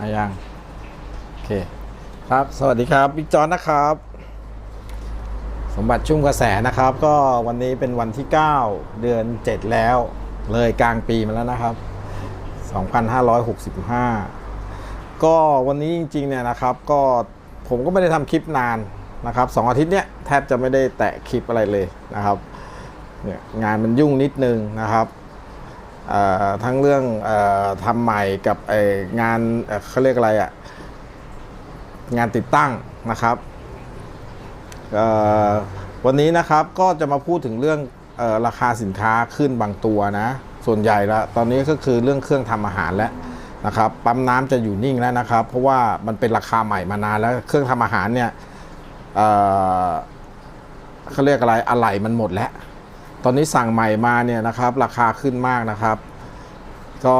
อายัง โอเค ครับ สวัสดีครับบิ๊กจอนนะครับ สมบัติชุ่มกระแสนะครับ ก็วันนี้เป็นวันที่ 9 เดือน 7 แล้ว เลยกลางปีมาแล้วนะครับ 2565 ก็วันนี้จริงๆเนี่ยนะครับ ก็ผมก็ไม่ได้ทำคลิปนานนะครับสองอาทิตย์เนี้ยแทบจะไม่ได้แตะคลิปอะไรเลยนะครับเนี่ยงานมันยุ่งนิดนึงนะครับ ทั้งเรื่องอทำใหม่กับงานเขาเรียกอะไรอะ่ะงานติดตั้งนะครับวันนี้นะครับก็จะมาพูดถึงเรื่องอราคาสินค้าขึ้นบางตัวนะ ส่วนใหญ่ละตอนนี้ก็คือเรื่องเครื่องทำอาหารแล้วนะครับปั๊มน้ำจะอยู่นิ่งแล้วนะครับ เพราะว่ามันเป็นราคาใหม่มานานแล้วเครื่องทำอาหารเนี่ยเขาเรียกอะไรอะไหล่มันหมดแล้ว ตอนนี้สั่งใหม่มาเนี่ยนะครับ ราคาขึ้นมากนะครับ ก็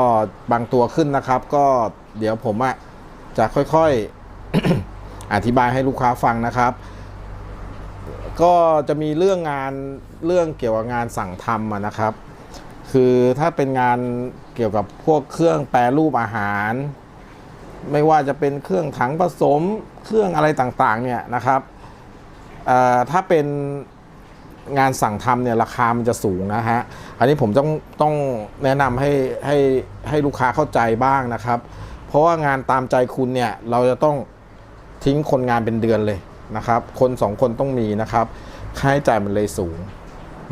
บางตัวขึ้นนะครับ ก็เดี๋ยวผมอะจะค่อยๆ อธิบายให้ลูกค้าฟังนะครับ ก็จะมีเรื่องงานเรื่องเกี่ยวกับงานสั่งทำนะครับ คือถ้าเป็นงานเกี่ยวกับพวกเครื่องแปรรูปอาหาร ไม่ว่าจะเป็นเครื่องถังผสมเครื่องอะไรต่างๆเนี่ยนะครับถ้าเป็น งานสั่งทำเนี่ยราคามันจะสูงนะฮะ อันนี้ผมต้องต้องแนะนำให้ให้ให้ลูกค้าเข้าใจบ้างนะครับ เพราะว่างานตามใจคุณเนี่ยเราจะต้องทิ้งคนงานเป็นเดือนเลยนะครับ คนสองคนต้องมีนะครับค่าใช้จ่ายมันเลยสูง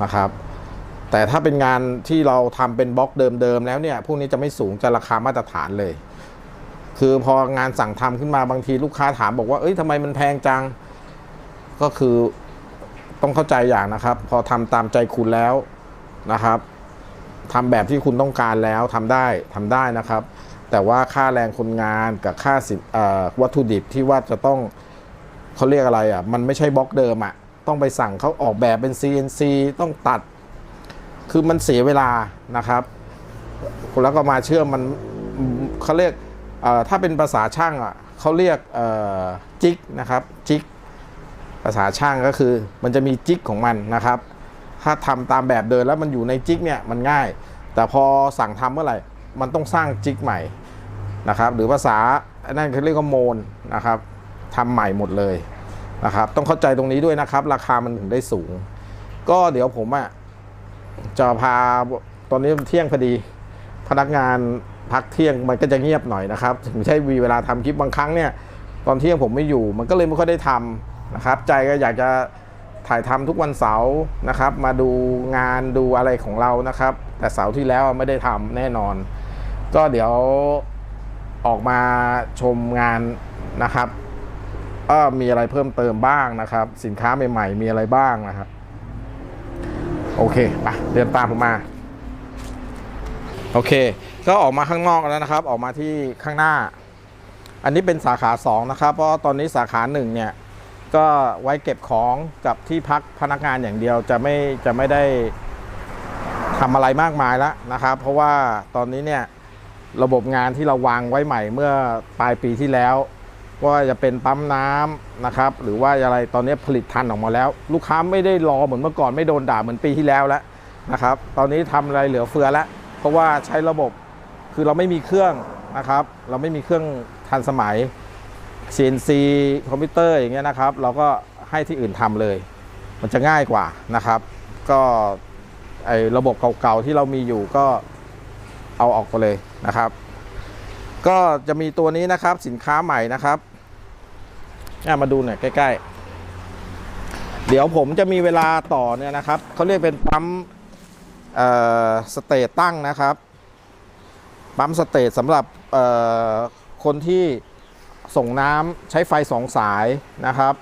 นะครับ แต่ถ้าเป็นงานที่เราทำเป็นบล็อกเดิมๆแล้วเนี่ยพวกนี้จะไม่สูงจะราคามาตรฐานเลย คือพองานสั่งทำขึ้นมาบางทีลูกค้าถามบอกว่าเอ้ยทำไมมันแพงจังก็คือ ต้องเข้าใจอย่างนะครับ พอทำตามใจคุณแล้วนะครับทำแบบที่คุณต้องการแล้วทำได้ทำได้นะครับ แต่ว่าค่าแรงคนงานกับค่าสินวัตถุดิบที่ว่าจะต้องเขาเรียกอะไรอะมันไม่ใช่บล็อกเดิมอะต้องไปสั่งเขาออกแบบเป็น CNC ต้องตัด คือมันเสียเวลานะครับ แล้วก็มาเชื่อมมันเขาเรียกถ้าเป็นภาษาช่างอะเขาเรียกจิกนะครับจิก ภาษาช่างก็คือมันจะมีจิกของมันนะครับ ถ้าทำตามแบบเดิมแล้วมันอยู่ในจิกเนี่ยมันง่าย แต่พอสั่งทำเมื่อไหร่มันต้องสร้างจิกใหม่นะครับ หรือภาษานั่นเขาเรียกว่าโมนนะครับทำใหม่หมดเลยนะครับ ต้องเข้าใจตรงนี้ด้วยนะครับ ราคามันถึงได้สูง ก็เดี๋ยวผมอะจะพาตอนนี้เที่ยงพอดี พนักงานพักเที่ยงมันก็จะเงียบหน่อยนะครับถึงไม่ใช่มีเวลาทำคลิปบางครั้งเนี่ยตอนเที่ยงผมไม่อยู่ มันก็เลยไม่ค่อยได้ทำ นะครับ ใจก็อยากจะถ่ายทำทุกวันเสาร์นะครับ มาดูงานดูอะไรของเรานะครับ แต่เสาร์ที่แล้วไม่ได้ทำแน่นอน ก็เดี๋ยวออกมาชมงานนะครับก็มีอะไรเพิ่มเติมบ้างนะครับ สินค้าใหม่ๆ มีอะไรบ้างนะครับ โอเคไปเดินตามผมมา โอเค ก็ออกมาข้างนอกแล้วนะครับ ออกมาที่ข้างหน้า อันนี้เป็นสาขา 2 นะครับ เพราะตอนนี้สาขา1เนี่ย ก็ไว้เก็บของกับที่พักพนักงานอย่างเดียวจะไม่จะไม่ได้ทำอะไรมากมายแล้วนะครับ เพราะว่าตอนนี้เนี่ยระบบงานที่เราวางไว้ใหม่เมื่อปลายปีที่แล้วว่าจะเป็นปั๊มน้ำนะครับ หรือว่าอะไรตอนนี้ผลิตทันออกมาแล้ว ลูกค้าไม่ได้รอเหมือนเมื่อก่อนไม่โดนด่าเหมือนปีที่แล้วแล้วนะครับ ตอนนี้ทำอะไรเหลือเฟือแล้ว เพราะว่าใช้ระบบคือเราไม่มีเครื่องนะครับ เราไม่มีเครื่องทันสมัย CNC คอมพิวเตอร์อย่างเงี้ยนะครับ เราก็ให้ที่อื่นทำเลย มันจะง่ายกว่านะครับ ก็ไอ้ระบบเก่าๆที่เรามีอยู่ก็เอาออกไปเลยนะครับ ก็จะมีตัวนี้นะครับสินค้าใหม่นะครับนี่มาดูหน่อยใกล้ ๆ เดี๋ยวผมจะมีเวลาต่อเนี่ยนะครับเขาเรียกเป็นปั๊มสเตตตั้งนะครับ ปั๊มสเตตสำหรับคนที่ ส่งน้ำใช้ไฟสองสายนะครับ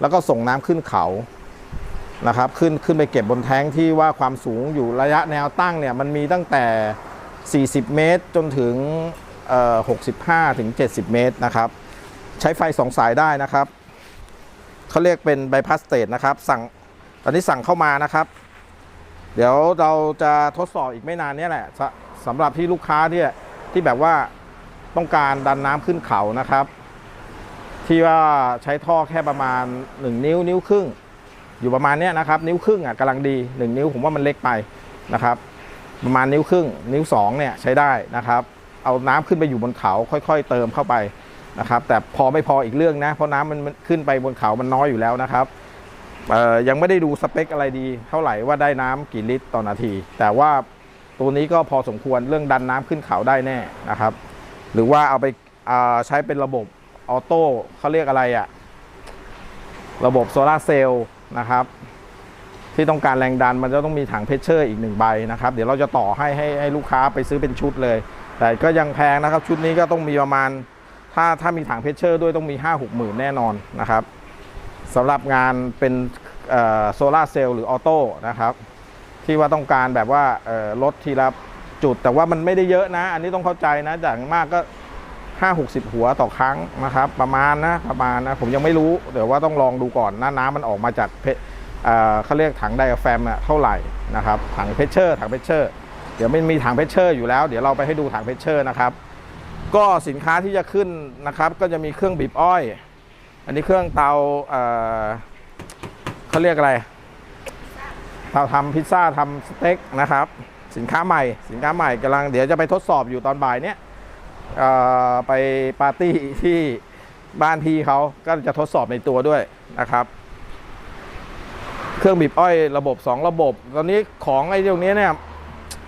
แล้วก็ส่งน้ำขึ้นเขานะครับ ขึ้นขึ้นไปเก็บบนแท้งที่ว่าความสูงอยู่ระยะแนวตั้งเนี่ยมันมีตั้งแต่ 40 เมตรจนถึง65ถึง70 เมตรนะครับ ใช้ไฟสองสายได้นะครับเขาเรียกเป็นไบพาสเตตนะครับ สั่งตอนนี้สั่งเข้ามานะครับ เดี๋ยวเราจะทดสอบอีกไม่นานนี้แหละสสำหรับที่ลูกค้าที่ที่แบบว่าต้องการดันน้ำขึ้นเขานะครับ ที่ว่าใช้ท่อแค่ประมาณ 1 นิ้วนิ้วครึ่ง อยู่ประมาณเนี้ยนะครับ นิ้วครึ่งอะกำลังดี 1 นิ้วผมว่ามันเล็กไปนะครับ ประมาณนิ้วครึ่ง นิ้ว2เนี่ยใช้ได้นะครับ เอาน้ำขึ้นไปอยู่บนเขาค่อย ๆ เติมเข้าไปนะครับ แต่พอไม่พออีกเรื่องนะ เพราะน้ำมันมันขึ้นไปบนเขามันน้อยอยู่แล้วนะครับยังไม่ได้ดูสเปคอะไรดีเท่าไหร่ว่าได้น้ำกี่ลิตรต่อนาที แต่ว่าตัวนี้ก็พอสมควรเรื่องดันน้ำขึ้นเขาได้แน่นะครับ หรือว่าเอาไปใช้เป็นระบบ ออโต้เขาเรียกอะไรอะระบบโซลาเซลล์นะครับ ที่ต้องการแรงดันมันจะต้องมีถังเพชเชอร์อีกหนึ่งใบนะครับ เดี๋ยวเราจะต่อให้ให้ให้ลูกค้าไปซื้อเป็นชุดเลย แต่ก็ยังแพงนะครับ ชุดนี้ก็ต้องมีประมาณ ถ้าถ้ามีถังเพชเชอร์ด้วยต้องมี 5 6หมื่นแน่นอนนะครับสำหรับงานเป็นโซลาเซลล์หรือออโต้นะครับ ที่ว่าต้องการแบบว่าลดทีละจุดแต่ว่ามันไม่ได้เยอะนะ อันนี้ต้องเข้าใจนะอย่างมากก็ 5 60 หัวต่อครั้งนะครับ ประมาณนะประมาณนะผมยังไม่รู้เดี๋ยวว่าต้องลองดูก่อนนะน้ำมันออกมาจากเพเขาเรียกถังไดอะแฟมเท่าไหร่นะครับถังเพชเชอร์ถังเพชเชอร์เดี๋ยวไม่มีถังเพชเชอร์อยู่แล้ว เดี๋ยวเราไปให้ดูถังเพชเชอร์นะครับ ก็สินค้าที่จะขึ้นนะครับ ก็จะมีเครื่องบีบอ้อย อันนี้เครื่องเตาเขาเรียกอะไรเตาทำพิซซ่าทำสเต็กนะครับ สินค้าใหม่ สินค้าใหม่กำลังเดี๋ยวจะไปทดสอบอยู่ตอนบ่ายเนี้ย ไปปาร์ตี้ที่บ้านพี่เขาก็จะทดสอบในตัวด้วยนะครับ เครื่องบีบอ้อยระบบ 2 ระบบ ตอนนี้ของไอ้ตรงนี้เนี่ย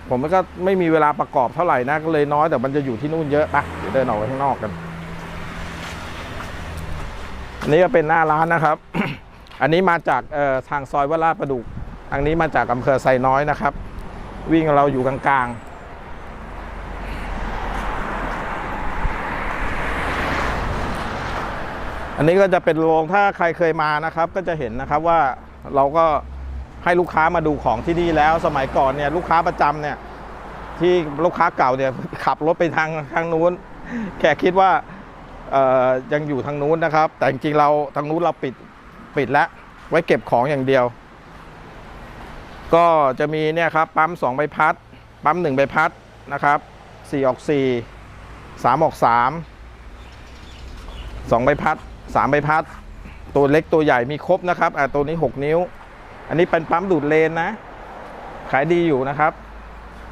ผมก็ไม่มีเวลาประกอบเท่าไหร่นะก็เลยน้อยแต่มันจะอยู่ที่นู่นเยอะปะเดี๋ยวเดินออกไปข้างนอกกันอันนี้ก็เป็นหน้าร้านนะครับ อันนี้มาจากทางซอยวราประดุกอันนี้มาจากอำเภอไซน้อยนะครับ วิ่งเราอยู่กลางๆ อันนี้ก็จะเป็นโรงถ้าใครเคยมานะครับ ก็จะเห็นนะครับว่าเราก็ให้ลูกค้ามาดูของที่นี่แล้ว สมัยก่อนเนี่ยลูกค้าประจำเนี่ยที่ลูกค้าเก่าเนี่ยขับรถไปทางทางนู้นแค่คิดว่ายังอยู่ทางนู้นนะครับ แต่จริงๆเราทางนู้นเราปิดปิดแล้วไว้เก็บของอย่างเดียว ก็จะมีเนี่ยครับปั๊ม2ใบพัด ปั๊ม1ใบพัดนะครับ4ออก4 3ออก3 2ใบพัด 3ใบพัด ตัวเล็กตัวใหญ่มีครบนะครับอ่าตัวนี้ 6 นิ้ว อันนี้เป็นปั๊มดูดเลนนะ ขายดีอยู่นะครับ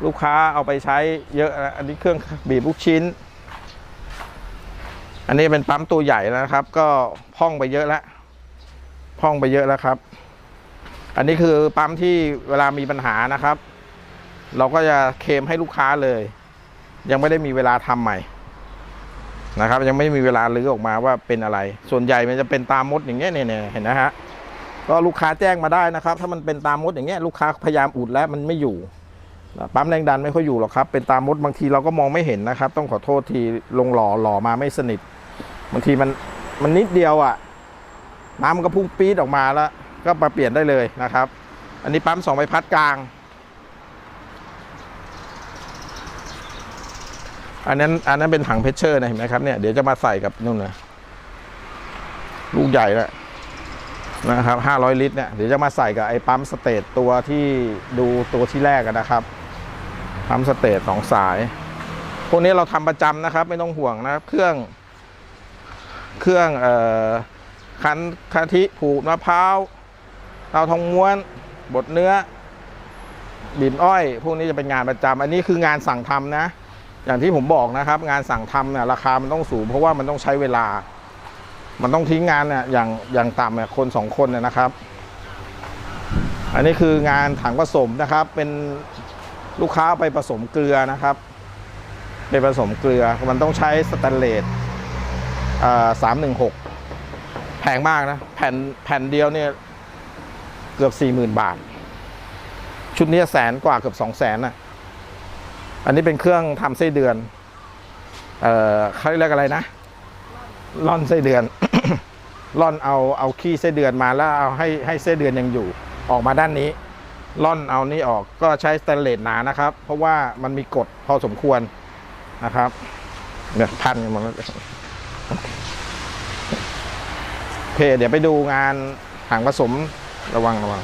ลูกค้าเอาไปใช้เยอะอันนี้เครื่องบีบลูกชิ้น อันนี้เป็นปั๊มตัวใหญ่แล้วนะครับ ก็พ่องไปเยอะแล้วพ่องไปเยอะแล้วครับ อันนี้คือปั๊มที่เวลามีปัญหานะครับ เราก็จะเคมให้ลูกค้าเลย ยังไม่ได้มีเวลาทำใหม่ นะครับ ยังไม่มีเวลาลื้อออกมาว่าเป็นอะไร ส่วนใหญ่มันจะเป็นตามมดอย่างเงี้ยเนี่ยเห็นนะฮะก็ลูกค้าแจ้งมาได้นะครับ ถ้ามันเป็นตามมดอย่างเงี้ยลูกค้าพยายามอุดแล้วมันไม่อยู่ปั๊มแรงดันไม่ค่อยอยู่หรอกครับ เป็นตามมดบางทีเราก็มองไม่เห็นนะครับ ต้องขอโทษทีลงหล่อหล่อมาไม่สนิทบางทีมันมันนิดเดียวอะ่ะน้ำมันก็พุ่งปี๊ดออกมาแล้ว ก็มาเปลี่ยนได้เลยนะครับ อันนี้ปั๊มสองใบพัดกลาง อันนั้นอันนั้นเป็นถังเพชเชอร์นะเห็นไหมครับเนี่ยเดี๋ยวจะมาใส่กับนู่นนะลูกใหญ่แล้วนะครับ500ลิตรเนี่ยเดี๋ยวจะมาใส่กับไอ้ปั๊มสเตตตัวที่ดูตัวที่แรกนะครับปั๊มสเตตสองสาย พวกนี้เราทำประจำนะครับ ไม่ต้องห่วงนะครับเครื่อง เครื่องเอ่อคันคาทิผูกมะพร้าวเตาทองม้วนบดเนื้อบีบอ้อย พวกนี้จะเป็นงานประจำอันนี้คืองานสั่งทำนะ อย่างที่ผมบอกนะครับ งานสั่งทำเนี่ยราคามันต้องสูง เพราะว่ามันต้องใช้เวลา มันต้องทิ้งงานเนี่ยอย่างอย่างต่ำเนี่ยคนสองคนเนี่ยนะครับ อันนี้คืองานถังผสมนะครับ เป็นลูกค้าไปผสมเกลือนะครับไปผสมเกลือมันต้องใช้สแตนเลสสามหนึ่งหกแพงมากนะ แผ่นแผ่นเดียวเนี่ยเกือบสี่หมื่นบาท ชุดนี้แสนกว่าเกือบสองแสนน่ะ อันนี้เป็นเครื่องทำไส้เดือน เอ่อเขาเรียกอะไรนะร่อนไส้เดือนร่อนเอาเอาขี้ไส้เดือนมาแล้วเอาให้ให้ไส้เดือนยังอยู่ ออกมาด้านนี้ร่อนเอานี่ออกก็ใช้สแตนเลสหนานะครับ เพราะว่ามันมีกฎพอสมควรนะครับเนี่ยพันกันหมดแล้วโอเคเดี๋ยวไปดูงานถังผสมระวังระวัง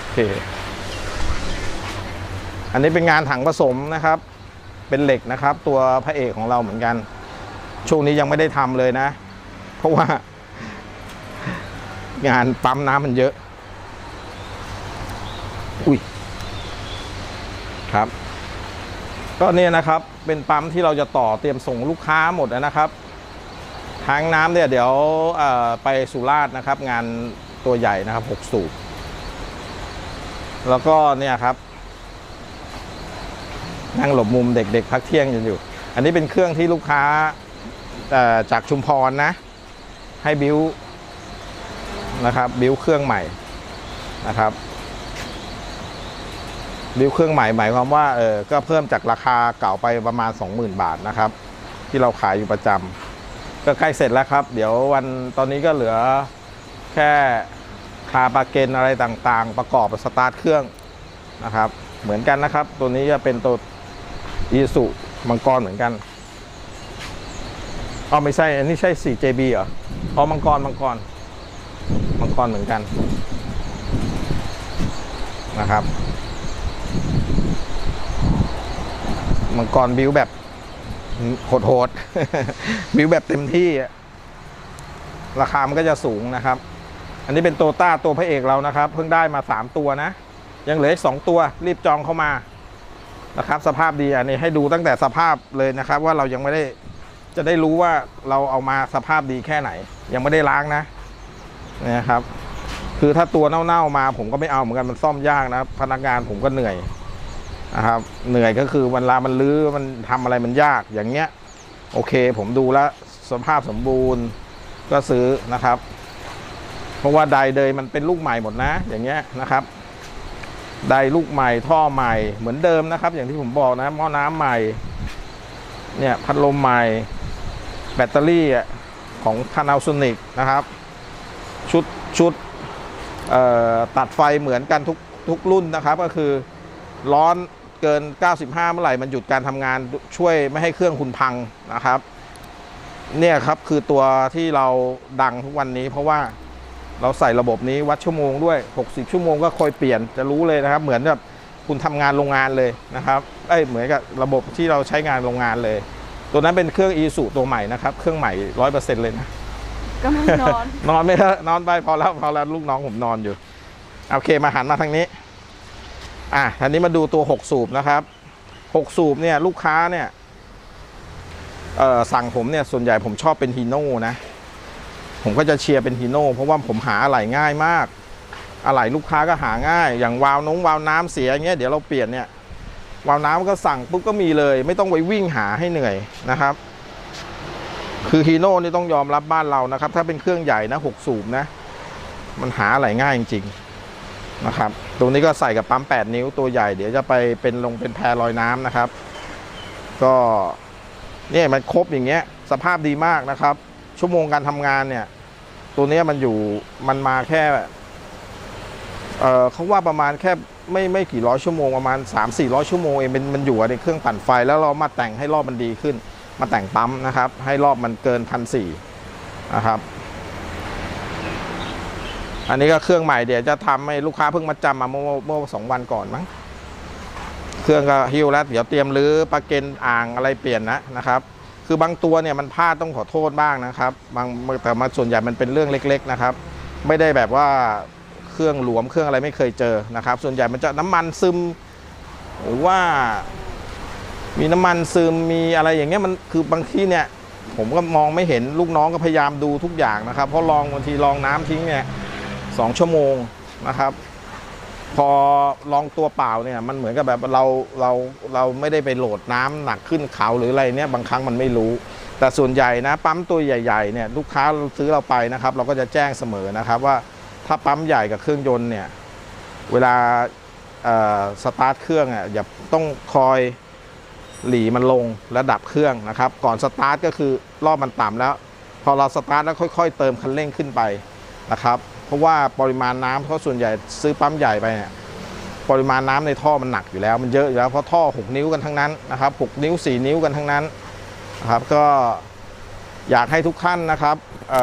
โอเค อันนี้เป็นงานถังผสมนะครับ เป็นเหล็กนะครับ ตัวพระเอกของเราเหมือนกัน ช่วงนี้ยังไม่ได้ทำเลยนะ เพราะว่า งานปั๊มน้ำมันเยอะ อุ้ยครับ ก็เนี่ยนะครับ เป็นปั๊มที่เราจะต่อเตรียมส่งลูกค้าหมดนะครับทางน้ำเนี่ยเดี๋ยวไปสุราษฎร์นะครับ งานตัวใหญ่นะครับหกสูบ แล้วก็เนี่ยครับ นั่งหลบมุมเด็ก ๆ พักเที่ยงกันอยู่ อันนี้เป็นเครื่องที่ลูกค้าจากชุมพรนะ ให้บิวนะครับบิวเครื่องใหม่นะครับบิวเครื่องใหม่หมายความว่าเออก็เพิ่มจากราคาเก่าไปประมาณ 20,000 บาทนะครับ ที่เราขายอยู่ประจำก็ใกล้เสร็จแล้วครับ เดี๋ยววันตอนนี้ก็เหลือแค่คาปาเกนอะไรต่างๆ ประกอบสตาร์ทเครื่องนะครับ เหมือนกันนะครับ ตัวนี้จะเป็นตัว อีสุมังกรเหมือนกันอ๋อไม่ใช่อันนี้ใช่ 4JB เหรออ๋อมังกรมังกรมังกรเหมือนกันนะครับมังกรบิวแบบโหดๆบิวแบบเต็มที่ ราคามันก็จะสูงนะครับ อันนี้เป็นโตต้าตัวพระเอกเรานะครับ เพิ่งได้มา 3 ตัวนะ ยังเหลืออีกสองตัวรีบจองเข้ามา นะครับ สภาพดีอันนี้ให้ดูตั้งแต่สภาพเลยนะครับ ว่าเรายังไม่ได้จะได้รู้ว่าเราเอามาสภาพดีแค่ไหน ยังไม่ได้ล้างนะนะครับ คือถ้าตัวเน่าๆมาผมก็ไม่เอาเหมือนกันมันซ่อมยากนะพนักงานผมก็เหนื่อยนะครับ เหนื่อยก็คือเวลามันลื้อมันทำอะไรมันยากอย่างเงี้ย โอเค ผมดูแล้วสภาพสมบูรณ์ก็ซื้อนะครับ เพราะว่าไดเดยมันเป็นลูกใหม่หมดนะ อย่างเงี้ยนะครับ ไดลูกใหม่ท่อใหม่เหมือนเดิมนะครับ อย่างที่ผมบอกนะหม้อน้ำใหม่ เนี่ยพัดลมใหม่ แบตเตอรี่ของ Panasonic นะครับ ชุดชุดตัดไฟเหมือนกันทุกทุกรุ่นนะครับ ก็คือร้อนเกิน 95 เมื่อไหร่มันหยุดการทำงานช่วยไม่ให้เครื่องคุณพังนะครับ เนี่ยครับคือตัวที่เราดังทุกวันนี้เพราะว่า เราใส่ระบบนี้วัดชั่วโมงด้วย 60 ชั่วโมงก็คอยเปลี่ยนจะรู้เลยนะครับ เหมือนแบบคุณทำงานโรงงานเลยนะครับเอ้ยเหมือนกับระบบที่เราใช้งานโรงงานเลย ตัวนั้นเป็นเครื่องอีสุตัวใหม่นะครับ เครื่องใหม่ร้อยเปอร์เซ็นต์เลยนะกำลังนอน นอนไม่เถอะนอนไปพอแล้วพอแล้วลูกน้องผมนอนอยู่ โอเคมาหันมาทางนี้ อะทีนี้มาดูตัว 6 สูบนะครับ6สูบเนี่ยลูกค้าเนี่ยเอ่อสั่งผมเนี่ยส่วนใหญ่ผมชอบเป็นฮีโน่นะ ผมก็จะเชียร์เป็นฮีโน่เพราะว่าผมหาอะไหล่ง่ายมาก อะไหล่ลูกค้าก็หาง่าย อย่างวาล์วน้องวาล์วน้ำเสียอย่างเงี้ยเดี๋ยวเราเปลี่ยนเนี่ยวาล์วน้ำก็สั่งปุ๊บก็มีเลย ไม่ต้องไปวิ่งหาให้เหนื่อยนะครับ คือฮีโน่นี่ต้องยอมรับบ้านเรานะครับ ถ้าเป็นเครื่องใหญ่นะหกสูบนะ มันหาอะไรง่ายจริงๆนะครับ ตรงนี้ก็ใส่กับปั๊ม 8 นิ้วตัวใหญ่ เดี๋ยวจะไปเป็นลงเป็นแพรลอยน้ำนะครับ ก็เนี่ยมันครบอย่างเงี้ย สภาพดีมากนะครับ ชั่วโมงการทำงานเนี่ย ตัวนี้มันอยู่มันมาแค่เออเขาว่าประมาณแค่ไม่ไม่กี่ร้อยชั่วโมงประมาณ 3 4 0 0 ชั่วโมงเองมันมันอยู่ในเครื่องปั่นไฟแล้วเรามาแต่งให้รอบมันดีขึ้น มาแต่งปั๊มนะครับ ให้รอบมันเกินพันสี่นะครับ อันนี้ก็เครื่องใหม่เดี๋ยวจะทำให้ลูกค้าเพิ่งมาจำมาเมื่อเมื่อสองวันก่อนมั้งเครื่องก็ฮิวแล้วเดี๋ยวเตรียมรื้อปลั๊กเกนอ่างอะไรเปลี่ยนนะนะครับ คือบางตัวเนี่ยมันพลาดต้องขอโทษบ้างนะครับบางแต่มาส่วนใหญ่มันเป็นเรื่องเล็ก ๆนะครับ ไม่ได้แบบว่าเครื่องหลวมเครื่องอะไรไม่เคยเจอนะครับ ส่วนใหญ่มันจะน้ำมันซึม หรือว่า มีน้ำมันซึมมีอะไรอย่างเงี้ยมันคือบางที่เนี่ย ผมก็มองไม่เห็นลูกน้องก็พยายามดูทุกอย่างนะครับ เพราะลองบางทีลองน้ำทิ้งเนี่ยสองชั่วโมงนะครับ พอลองตัวเปล่าเนี่ยมันเหมือนกับแบบเราเราเราไม่ได้ไปโหลดน้ำหนักขึ้นเขาหรืออะไรเนี่ยบางครั้งมันไม่รู้ แต่ส่วนใหญ่นะปั๊มตัวใหญ่ๆเนี่ยลูกค้าซื้อเราไปนะครับ เราก็จะแจ้งเสมอนะครับว่าถ้าปั๊มใหญ่กับเครื่องยนต์เนี่ยเวลาสตาร์ทเครื่องอะอย่าต้องคอยหลีมันลงและดับเครื่องนะครับ ก่อนสตาร์ทก็คือรอบมันต่ำแล้ว พอเราสตาร์ทแล้วค่อย ๆ เติมคันเร่งขึ้นไปนะครับ ราะว่าปริมาณน้ำเพราะส่วนใหญ่ซื้อปั๊มใหญ่ไปเนี่ยปริมาณน้ำในท่อมันหนักอยู่แล้ว มันเยอะอยู่แล้วเพราะท่อ 6 นิ้วกันทั้งนั้นนะครับ6นิ้ว 4 นิ้วกันทั้งนั้นนะครับก็อยากให้ทุกท่านนะครับเ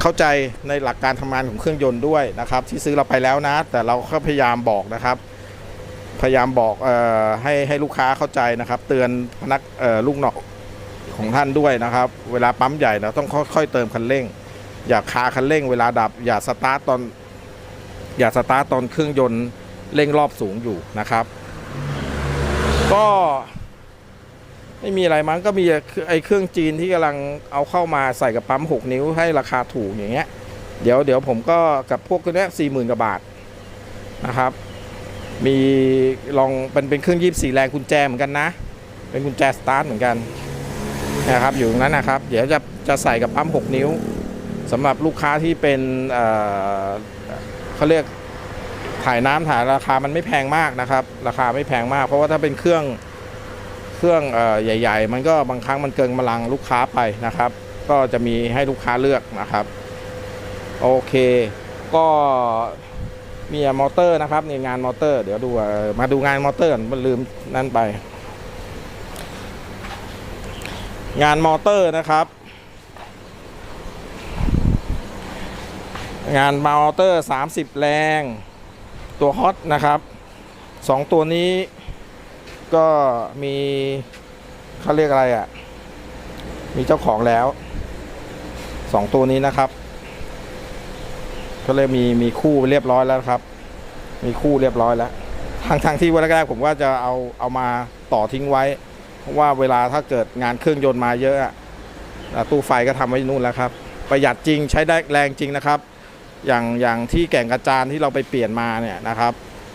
เข้าใจในหลักการทำงานของเครื่องยนต์ด้วยนะครับ ที่ซื้อเราไปแล้วนะ แต่เราก็พยายามบอกนะครับ พยายามบอกออให้ให้ลูกค้าเข้าใจนะครับ เตือนพนักลูกหนองของท่านด้วยนะครับ เวลาปั๊มใหญ่เราต้องค่อยๆเติมคันเร่ง อย่าคาคันเร่งเวลาดับ อย่าสตาร์ตตอน อย่าสตาร์ตตอนเครื่องยนต์เร่งรอบสูงอยู่นะครับ ก็ไม่มีอะไรมั้งก็มีไอ้เครื่องจีนที่กำลังเอาเข้ามาใส่กับปั๊ม 6 นิ้วให้ราคาถูกอย่างเงี้ย เดี๋ยวเดี๋ยวผมก็กับพวกตัวเนี้ยสี่หมื่นกว่าบาทนะครับ มีลองเป็นเป็นเครื่องยี่สี่แรงกุญแจเหมือนกันนะ เป็นกุญแจสตาร์ทเหมือนกันนะครับอยู่ตรงนั้นนะครับ เดี๋ยวจะจะใส่กับปั๊ม 6 นิ้ว สำหรับลูกค้าที่เป็นเขาเรียกถ่ายน้ำถ่ายราคามันไม่แพงมากนะครับ ราคาไม่แพงมาก เพราะว่าถ้าเป็นเครื่องเครื่องอ่ใหญ่ ๆ มันก็บางครั้งมันเกินกำลังลูกค้าไปนะครับ ก็จะมีให้ลูกค้าเลือกนะครับ โอเค ก็มีมอเตอร์นะครับนี่งานมอเตอร์ เดี๋ยวดูมาดูงานมอเตอร์มันลืมนั่นไป งานมอเตอร์นะครับ งานมอเตอร์ 30 แรง ตัวฮอตนะครับสองตัวนี้ก็มีเขาเรียกอะไรอะ่ะ มีเจ้าของแล้วสองตัวนี้นะครับ ก็เลยมีมีคู่เรียบร้อยแล้วครับ มีคู่เรียบร้อยแล้ว ทางทางที่วันแรกๆผมว่าจะเอาเอามาต่อทิ้งไว้ เพราะว่าเวลาถ้าเกิดงานเครื่องยนต์มาเยอะอะอะตู้ไฟก็ทำไว้นู่นแล้วครับประหยัดจริงใช้ได้แรงจริงนะครับ อย่างอย่างที่แก่งกระจานที่เราไปเปลี่ยนมาเนี่ยนะครับ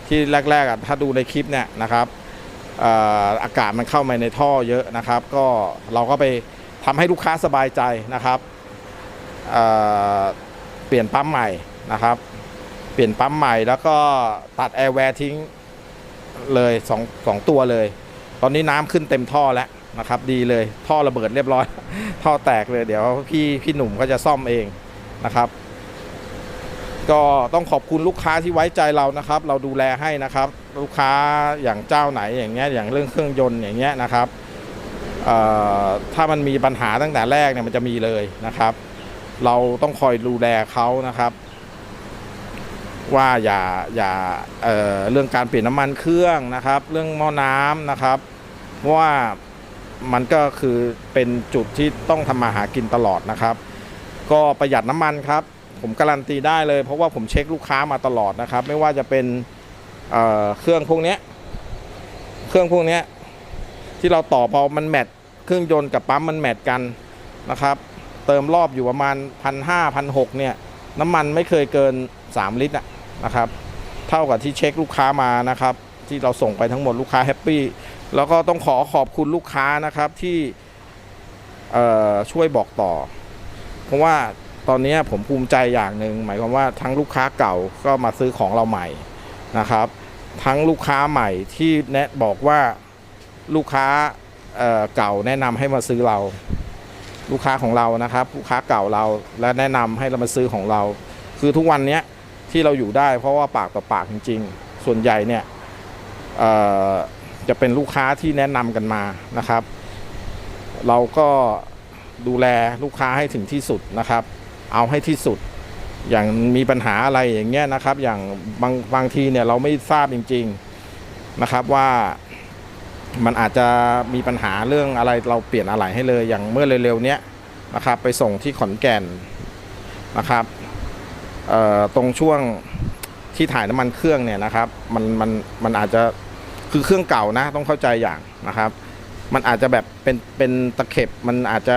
ที่แรกๆอะถ้าดูในคลิปเนี่ยนะครับออากาศมันเข้ามาในท่อเยอะนะครับ ก็เราก็ไปทำให้ลูกค้าสบายใจนะครับเเปลี่ยนปั๊มใหม่นะครับ เปลี่ยนปั๊มใหม่แล้วก็ตัดแอร์แวร์ทิ้งเลยสองสองตัวเลย ตอนนี้น้ำขึ้นเต็มท่อแล้วนะครับ ดีเลยท่อระเบิดเรียบร้อย ท่อแตกเลยเดี๋ยวพี่พี่หนุ่มก็จะซ่อมเองนะครับ ก็ต้องขอบคุณลูกค้าที่ไว้ใจเรานะครับ เราดูแลให้นะครับ ลูกค้าอย่างเจ้าไหนอย่างเงี้ยอย่างเรื่องเครื่องยนต์อย่างเงี้ยนะครับถ้ามันมีปัญหาตั้งแต่แรกเนี่ยมันจะมีเลยนะครับ เราต้องคอยดูแลเขานะครับ ว่าอย่าอย่าเเรื่องการเปลี่ยนน้ำมันเครื่องนะครับ เรื่องหม้อน้ำนะครับเพราะว่ามันก็คือเป็นจุดที่ต้องทำมาหากินตลอดนะครับ ก็ประหยัดน้ำมันครับ ผมการันตีได้เลย เพราะว่าผมเช็คลูกค้ามาตลอดนะครับ ไม่ว่าจะเป็นเเครื่องพวกนี้เครื่องพวกนี้ที่เราต่อพอมันแมทเครื่องยนต์กับปั๊มมันแมทกันนะครับ เติมรอบอยู่ประมาณพันห้าพันหกเนี่ย น้ำมันไม่เคยเกิน 3 ลิตรนะครับ เท่ากับที่เช็คลูกค้ามานะครับ ที่เราส่งไปทั้งหมดลูกค้าแฮปปี้แล้วก็ต้องขอขอบคุณลูกค้านะครับที่ช่วยบอกต่อ เพราะว่า ตอนนี้ผมภูมิใจอย่างหนึ่งหมายความว่าทั้งลูกค้าเก่าก็มาซื้อของเราใหม่นะครับ ทั้งลูกค้าใหม่ที่แนะบอกว่าลูกค้าเเก่าแนะนำให้มาซื้อเรา ลูกค้าของเรานะครับ ลูกค้าเก่าเราและแนะนำให้เรามาซื้อของเรา คือทุกวันนี้ที่เราอยู่ได้เพราะว่าปากต่อปากจริง ๆ ส่วนใหญ่เนี่ยจะเป็นลูกค้าที่แนะนำกันมานะครับ เราก็ดูแลลูกค้าให้ถึงที่สุดนะครับ เอาให้ที่สุด อย่างมีปัญหาอะไรอย่างเงี้ยนะครับ อย่างบางบางทีเนี่ยเราไม่ทราบจริง ๆนะครับว่ามันอาจจะมีปัญหาเรื่องอะไรเราเปลี่ยนอะไรให้เลยอย่างเมื่อเร็วๆเนี้ยนะครับไปส่งที่ขอนแก่นนะครับตรงช่วงที่ถ่ายน้ำมันเครื่องเนี่ยนะครับมันมันมันอาจจะคือเครื่องเก่านะต้องเข้าใจอย่างนะครับ มันอาจจะแบบเป็นเป็นตะเข็บมันอาจจะ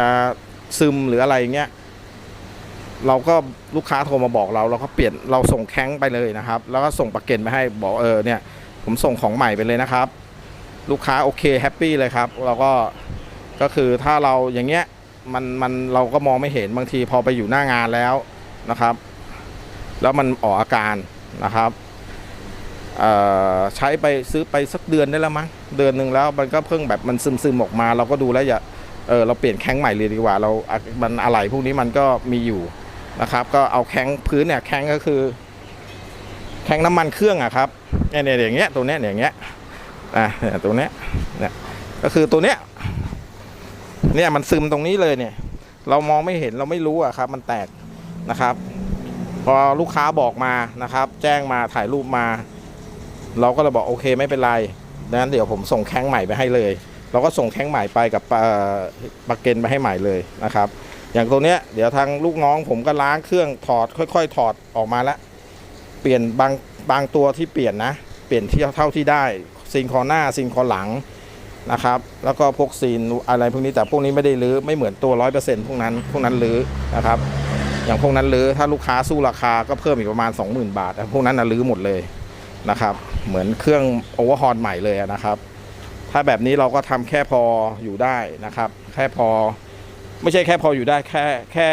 ซึมหรืออะไรเงี้ย เราก็ลูกค้าโทรมาบอกเรา เราก็เปลี่ยนเราส่งแข้งไปเลยนะครับ แล้วก็ส่งประเกันไปให้บอกเออเนี่ยผมส่งของใหม่ไปเลยนะครับ ลูกค้าโอเคแฮปปี้เลยครับเราก็ก็คือถ้าเราอย่างเงี้ยมันมันเราก็มองไม่เห็นบางทีพอไปอยู่หน้างานแล้วนะครับ แล้วมันออกอาการนะครับอ่อใช้ไปซื้อไปสักเดือนได้แล้วมั้งเดือนหนึ่งแล้วมันก็เพิ่งแบบมันซึมซึมออกมา เราก็ดูแล้วอย่าเออเราเปลี่ยนแข้งใหม่เลยดีกว่า เรา มันอะไรพวกนี้มันก็มีอยู่ นะครับ ก็เอาแข้งพื้นเนี่ยแข้งก็คือ แข้งน้ำมันเครื่องอะครับเนี่ยเนี่ยอย่างเงี้ยตัวเนี้ยอย่างเงี้ยอะเนี่ยตัวเนี้ยเนี่ยก็คือตัวเนี้ยเนี่ยมันซึมตรงนี้เลยเนี่ย เรามองไม่เห็นเราไม่รู้อะครับ มันแตกนะครับ พอลูกค้าบอกมานะครับ แจ้งมาถ่ายรูปมา เราก็เลยบอกโอเคไม่เป็นไรดังนั้นเดี๋ยวผมส่งแข้งใหม่ไปให้เลย เราก็ส่งแข้งใหม่ไปกับเอ่อปาเกนไปให้ใหม่เลยนะครับ อย่างตัวเนี้ยเดี๋ยวทางลูกน้องผมก็ล้างเครื่องถอดค่อย ๆ ถอดออกมาแล้ว เปลี่ยนบางบางตัวที่เปลี่ยนนะ เปลี่ยนที่เท่าที่ได้ซิงคอหน้าซิงคอหลังนะครับ แล้วก็พวกซีนอะไรพวกนี้แต่พวกนี้ไม่ได้รื้อไม่เหมือนตัวร้อยเปอร์เซ็นต์พวกนั้นพวกนั้นรื้อนะครับ อย่างพวกนั้นรื้อถ้าลูกค้าสู้ราคาก็เพิ่มอีกประมาณ 20,000 บาทแต่พวกนั้นนะรื้อหมดเลยนะครับ เหมือนเครื่องโอเวอร์ฮอลใหม่เลยนะครับ ถ้าแบบนี้เราก็ทำแค่พออยู่ได้นะครับ แค่พอ ไม่ใช่แค่พออยู่ได้แค่แค่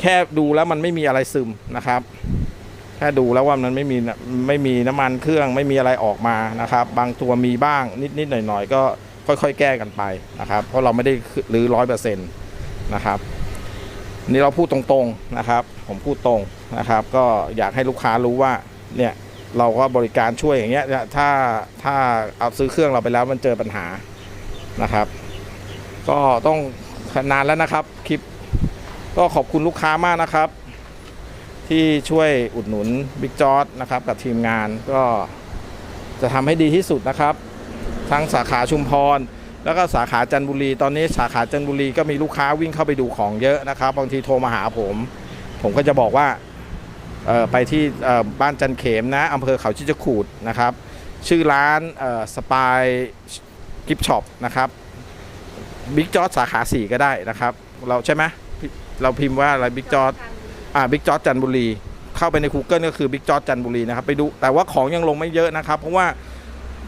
แค่ดูแล้วมันไม่มีอะไรซึมนะครับ แค่ดูแล้วว่ามันไม่มีไม่มีน้ำมันเครื่องไม่มีอะไรออกมานะครับ บางตัวมีบ้างนิดๆหน่อยๆก็ค่อยๆ แก้กันไปนะครับ เพราะเราไม่ได้รื้อร้อยเปอร์เซ็นต์นะครับนี่เราพูดตรงๆนะครับ ผมพูดตรงนะครับ ก็อยากให้ลูกค้ารู้ว่าเนี่ยเราก็บริการช่วยอย่างเงี้ยถ้าถ้าเอาซื้อเครื่องเราไปแล้วมันเจอปัญหานะครับ ก็ต้อง นานแล้วนะครับคลิป ก็ขอบคุณลูกค้ามากนะครับ ที่ช่วยอุดหนุนบิ๊กจอร์ดนะครับกับทีมงานก็จะทำให้ดีที่สุดนะครับ ทั้งสาขาชุมพร แล้วก็สาขาจันทบุรี ตอนนี้สาขาจันทบุรีก็มีลูกค้าวิ่งเข้าไปดูของเยอะนะครับ บางทีโทรมาหาผม ผมก็จะบอกว่าไปที่บ้านจันเขมนะอำเภอเขาชิจกูดนะครับ ชื่อร้านสปายกิฟช็อปนะครับ บิ๊กจอร์ดสาขา 4 ก็ได้นะครับ เราใช่ไหมพี่เราพิมพ์ว่าอะไรบิ๊กจอร์ดอ่าบิ๊กจอร์จจันทบุรี เข้าไปใน Google ก็คือบิ๊กจอร์จจันทบุรีนะครับไปดูแต่ว่าของยังลงไม่เยอะนะครับ เพราะว่า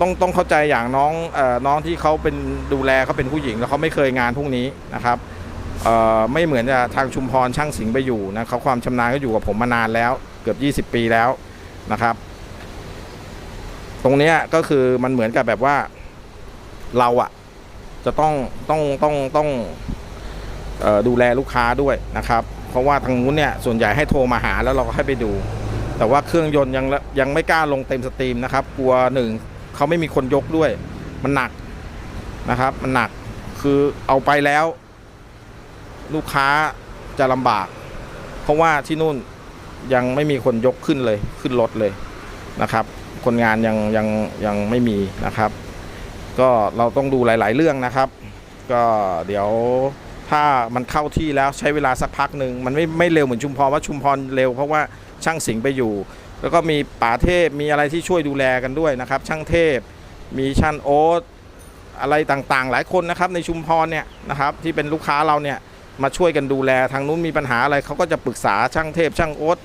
ต้องต้องเข้าใจอย่างน้องเอ่อน้องที่เขาเป็นดูแลเขาเป็นผู้หญิง แล้วเขาไม่เคยงานพวกนี้นะครับเอ่อไม่เหมือนจะทางชุมพรช่างสิงห์ไปอยู่นะเขาความชำนาญก็อยู่กับผมมานานแล้ว เกือบ 20 ปีแล้วนะครับ ตรงเนี้ยก็คือมันเหมือนกับแบบว่าเราอะ จะต้องต้องต้องต้องออดูแลลูกค้าด้วยนะครับ เพราะว่าทางนู้นเนี่ยส่วนใหญ่ให้โทรมาหาแล้วเราก็ให้ไปดู แต่ว่าเครื่องยนต์ยังยังไม่กล้าลงเต็มสตรีมนะครับ กลัวหนึ่งเขาไม่มีคนยกด้วย มันหนักนะครับ มันหนักคือเอาไปแล้ว ลูกค้าจะลำบาก เพราะว่าที่นู่นยังไม่มีคนยกขึ้นเลยขึ้นรถเลยนะครับ คนงานยังยังยังไม่มีนะครับ ก็เราต้องดูหลาย ๆ เรื่องนะครับ ก็เดี๋ยวถ้ามันเข้าที่แล้วใช้เวลาสักพักหนึ่งมันไม่ไม่เร็วเหมือนชุมพรว่าชุมพรเร็วเพราะว่าช่างสิงห์ไปอยู่ แล้วก็มีป่าเทพมีอะไรที่ช่วยดูแลกันด้วยนะครับ ช่างเทพมีช่างโอ๊ตอะไรต่างๆ หลายคนนะครับในชุมพรเนี่ยนะครับที่เป็นลูกค้าเราเนี่ยมาช่วยกันดูแลทางนู้นมีปัญหาอะไรเขาก็จะปรึกษาช่างเทพ ช่างโอ๊ต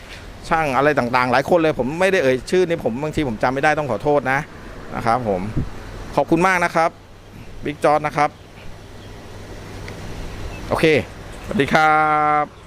ช่างอะไรต่างๆ หลายคนเลยผมไม่ได้เอ่ยชื่อนี่ผมบางทีผมจำไม่ได้ต้องขอโทษนะนะครับผม ขอบคุณมากนะครับบิ๊กจอร์นะครับ โอเค สวัสดีครับ